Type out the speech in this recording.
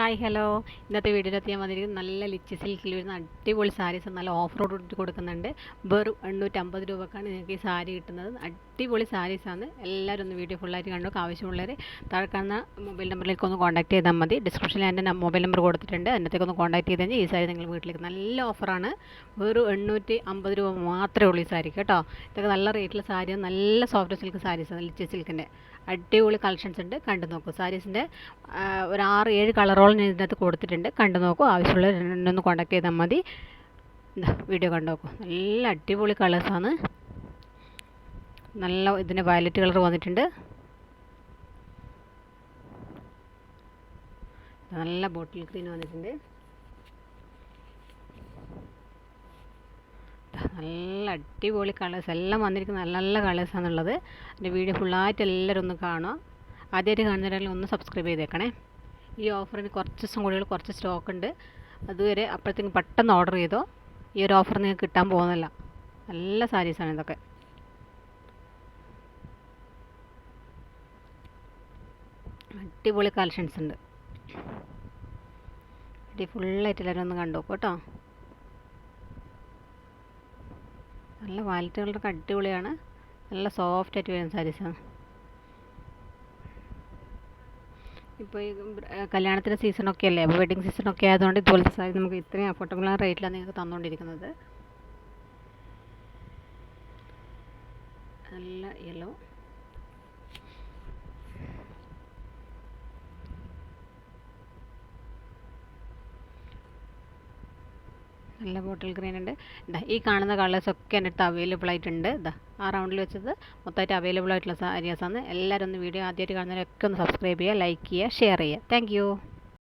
Hi hello ഇന്നത്തെ വീഡിയോയിലെത്തി ഞാൻ വന്നിരിക്കുന്നത് നല്ല ലിച്ച് സിൽക്കിൽ വരുന്ന അടിപൊളി സാരീസ് നല്ല ഓഫ് റോഡ് ഇട്ട് കൊടുക്കുന്നുണ്ട്. വെറും എണ്ണൂറ്റമ്പത് രൂപക്കാണ് നിങ്ങൾക്ക് ഈ സാരി കിട്ടുന്നത്. അടിപൊളി സാരീസാണ് എല്ലാവരും ഒന്ന് വീഡിയോ ഫുള്ളായിട്ട് കണ്ടു ആവശ്യമുള്ളവർ താഴെ കാണുന്ന മൊബൈൽ നമ്പറിലേക്ക് ഒന്ന് കോൺടാക്ട് ചെയ്താൽ മതി. ഡിസ്ക്രിപ്ഷനിൽ എന്റെ മൊബൈൽ നമ്പർ കൊടുത്തിട്ടുണ്ട്. അതിനകത്തേക്ക് ഒന്ന് കോൺടാക്ട് ചെയ്ത് കഴിഞ്ഞാൽ ഈ സാരി നിങ്ങൾ വീട്ടിലേക്ക് നല്ല ഓഫറാണ് വെറും എണ്ണൂറ്റി അമ്പത് രൂപ മാത്രമേ ഉള്ളൂ ഈ സാരി കേട്ടോ. ഇതൊക്കെ നല്ല റേറ്റിൽ സാരിയാണ്. നല്ല സോഫ്റ്റ് സിൽക്ക് സാരീസാണ് ലിച്ച് സിൽക്കിന്റെ. അടിപൊളി കളക്ഷൻസ് ഉണ്ട്. കണ്ടു നോക്കൂ. സാരീസിന്റെ ഒരു ആറ് ഏഴ് കളറോളം ഞാൻ ഇതിനകത്ത് കൊടുത്തിട്ടുണ്ട്. കണ്ടു നോക്കൂ. ആവശ്യമുള്ള രണ്ടൊന്ന് കോൺടാക്ട് ചെയ്താൽ മതി. വീഡിയോ കണ്ടു നോക്കൂ. നല്ല അടിപൊളി കളേഴ്സാണ് നല്ല ഇതിന് വയലറ്റ് കളർ വന്നിട്ടുണ്ട്. നല്ല ബോട്ടിൽ ഗ്രീൻ വന്നിട്ടുണ്ട്. അടിപൊളി കളേഴ്സ് എല്ലാം വന്നിരിക്കുന്ന നല്ല നല്ല കളേഴ്സാണുള്ളത് എന്റെ വീഡിയോ ഫുള്ളായിട്ട് എല്ലാവരും ഒന്ന് കാണുക. ആദ്യമായിട്ട് കാണുന്നവരെല്ലാം ഒന്ന് സബ്സ്ക്രൈബ് ചെയ്തേക്കണേ. ഈ ഓഫറിന് കുറച്ച് ദിവസം കൂടുതൽ കുറച്ച് സ്റ്റോക്ക് ഉണ്ട്. അതുവരെ അപ്പോഴത്തേക്കും പെട്ടെന്ന് ഓർഡർ ചെയ്തോ. ഈ ഒരു ഓഫർ നിങ്ങൾക്ക് കിട്ടാൻ പോകുന്നില്ല നല്ല സാരീസാണ് ഇതൊക്കെ. അടിപൊളി കളക്ഷൻസ് ഉണ്ട്. അടി ഫുള്ളായിട്ട് എല്ലാവരും ഒന്ന് കണ്ടു കേട്ടോ. നല്ല വയലറ്റ് കളറൊക്കെ അടിപൊളിയാണ്. നല്ല സോഫ്റ്റ് ആയിട്ട് വരുന്ന സാരീസാണ് ഇപ്പോൾ ഈ കല്യാണത്തിന്റെ സീസണൊക്കെ അല്ലേ? അപ്പോൾ വെഡിങ് സീസണൊക്കെ ആയതുകൊണ്ട് ഇതുപോലത്തെ സാരി നമുക്ക് ഇത്രയും അഫോർഡബിൾ റേറ്റിലാണ് നിങ്ങൾക്ക് തന്നുകൊണ്ടിരിക്കുന്നത് നല്ല യെല്ലോ നല്ല ബോട്ടിൽ ഗ്രീൻ ഉണ്ട്. ഇതാ ഈ കാണുന്ന കളേഴ്സ് ഒക്കെ എന്റെ അടുത്ത് അവൈലബിൾ ആയിട്ടുണ്ട്. ഇതാ ആ റൗണ്ടിൽ വെച്ചത് മൊത്തമായിട്ട് അവൈലബിൾ ആയിട്ടുള്ള സാരീസാണ് എല്ലാവരും ഒന്ന് വീഡിയോ ആദ്യമായിട്ട് കാണുന്നവരൊക്കെ ഒന്ന് സബ്സ്ക്രൈബ് ചെയ്യുക ലൈക്ക് ചെയ്യുക ഷെയർ ചെയ്യുക. താങ്ക്